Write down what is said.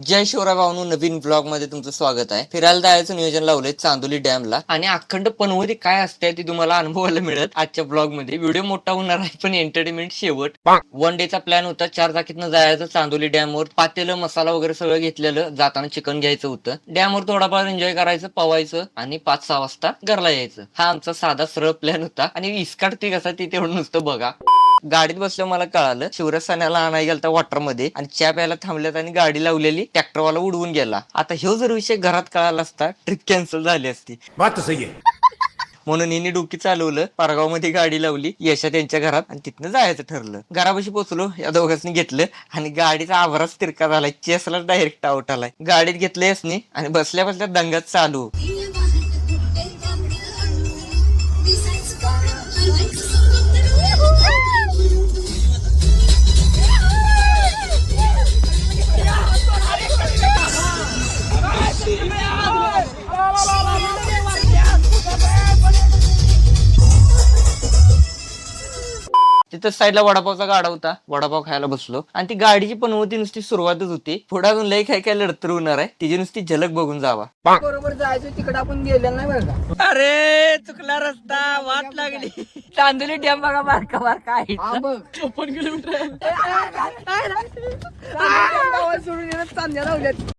जय शिवराय भावनू नवीन ब्लॉगमध्ये तुमचं स्वागत आहे. फिरायला जायचं नियोजन लावलंय चांदोली डॅमला. आणि अखंड पनवरी काय असते ती तुम्हाला अनुभवायला मिळत आजच्या ब्लॉगमध्ये व्हिडिओ मोठा होणार आहे पण एंटरटेनमेंट शेवट. वन डेचा प्लॅन होता चार चाकीतनं जायचं चांदोली डॅमवर. पातेलं मसाला वगैरे सगळं घेतलेलं जाताना चिकन घ्यायचं होतं. डॅमवर थोडाफार एन्जॉय करायचं पवायचं आणि पाच सहा वाजता घरला यायचं. हा आमचा साधा सरळ प्लॅन होता. आणि इस्काट कसा ती तेवढं नुसतं बघा. गाडीत बसलं मला कळालं शिवराज सान्याला आणाय गेलता वॉटरमध्ये आणि चहा प्यायला थांबल्यात आणि गाडी लावलेली ट्रॅक्टरवाला उडवून गेला. आता ह्यो जर विषय घरात कळाला असता ट्रिप कॅन्सल झाली असती. म्हणून हिने डोकी चालवलं पारगावमध्ये गाडी लावली यशा त्यांच्या घरात आणि तिथनं जायचं ठरलं. घरापाशी पोचलो या दोघांनी घेतलं आणि गाडीचा आवाज तिरका झालाय चेसला डायरेक्ट आउट आलाय. गाडीत घेतलं यसनी आणि बसल्या बसल्या दंगात चालू. तिथं साईडला वडापावचा गाडा होता. वडापाव खायला बसलो. आणि ती गाडीची पनवती नुसती सुरुवातच होती. पुढे अजून लई काय काय लढतर होणार आहे. तिची नुसती झलक बघून जावा. बरोबर जायचं तिकडे आपण गेलेलं नाही बरं का? अरे चुकला रस्ता वाट लागली. चांदोली डॅम बघा बारका बारका आहे हा बघ. चोपन्न किलोमीटर. सोडून येणं चांद्या लावल्यात.